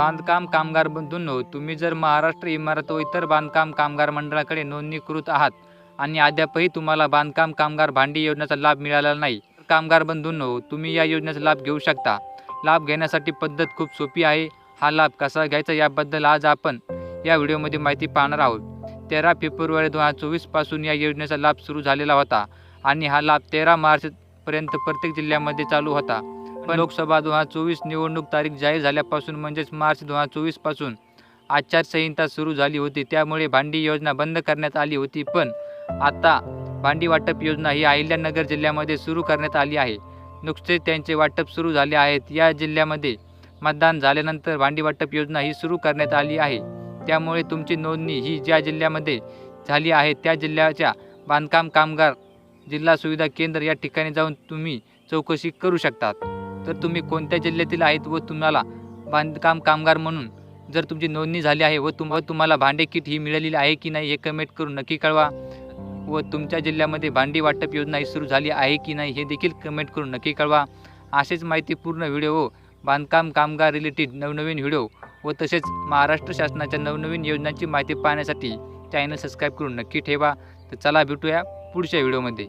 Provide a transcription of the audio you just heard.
बांधकाम कामगार बंधूंनो तुम्ही जर महाराष्ट्र इमारत व इतर बांधकाम कामगार मंडळाकडे नोंदणीकृत आहात आणि अद्यापही तुम्हाला बांधकाम कामगार भांडी योजनेचा लाभ मिळाला नाही कामगार बंधूंनो तुम्ही या योजनेचा लाभ घेऊ शकता. लाभ घेण्यासाठी पद्धत खूप सोपी आहे. हा लाभ कसा घ्यायचा याबद्दल आज आपण या व्हिडिओमध्ये माहिती पाहणार आहोत. तेरा फेब्रुवारी दोन हजार चोवीसपासून या योजनेचा लाभ सुरू झालेला होता आणि हा लाभ तेरा मार्चपर्यंत प्रत्येक जिल्ह्यामध्ये चालू होता. पण लोकसभा दोन हजार चोवीस निवडणूक तारीख जाहीर झाल्यापासून म्हणजेच मार्च दोन हजार चोवीसपासून आचारसंहिता सुरू झाली होती. त्यामुळे भांडी योजना बंद करण्यात आली होती. पण आता भांडी वाटप योजना ही अहिल्यानगर जिल्ह्यामध्ये सुरू करण्यात आली आहे. नुकतेच त्यांचे वाटप सुरू झाले आहेत. या जिल्ह्यामध्ये मतदान झाल्यानंतर भांडी वाटप योजना ही सुरू करण्यात आली आहे. त्यामुळे तुमची नोंदणी ही ज्या जिल्ह्यामध्ये झाली आहे त्या जिल्ह्याच्या बांधकाम कामगार जिल्हा सुविधा केंद्र या ठिकाणी जाऊन तुम्ही चौकशी करू शकतात. तर तुम्ही कोणत्या जिल्ह्यातील आहेत व तुम्हाला बांधकाम कामगार म्हणून जर तुमची नोंदणी झाली आहे व तुम तुम्हाला भांडे किट ही मिळालेली आहे की नाही हे कमेंट करून नक्की कळवा. व तुमच्या जिल्ह्यामध्ये भांडी वाटप योजना ही सुरू झाली आहे की नाही हे देखील कमेंट करून नक्की कळवा. असेच माहितीपूर्ण व्हिडिओ व बांधकाम कामगार रिलेटेड नवनवीन व्हिडिओ व तसेच महाराष्ट्र शासनाच्या नवनवीन योजनांची माहिती पाहण्यासाठी चॅनल सबस्क्राईब करून नक्की ठेवा. तर चला भेटूया पुढच्या व्हिडिओमध्ये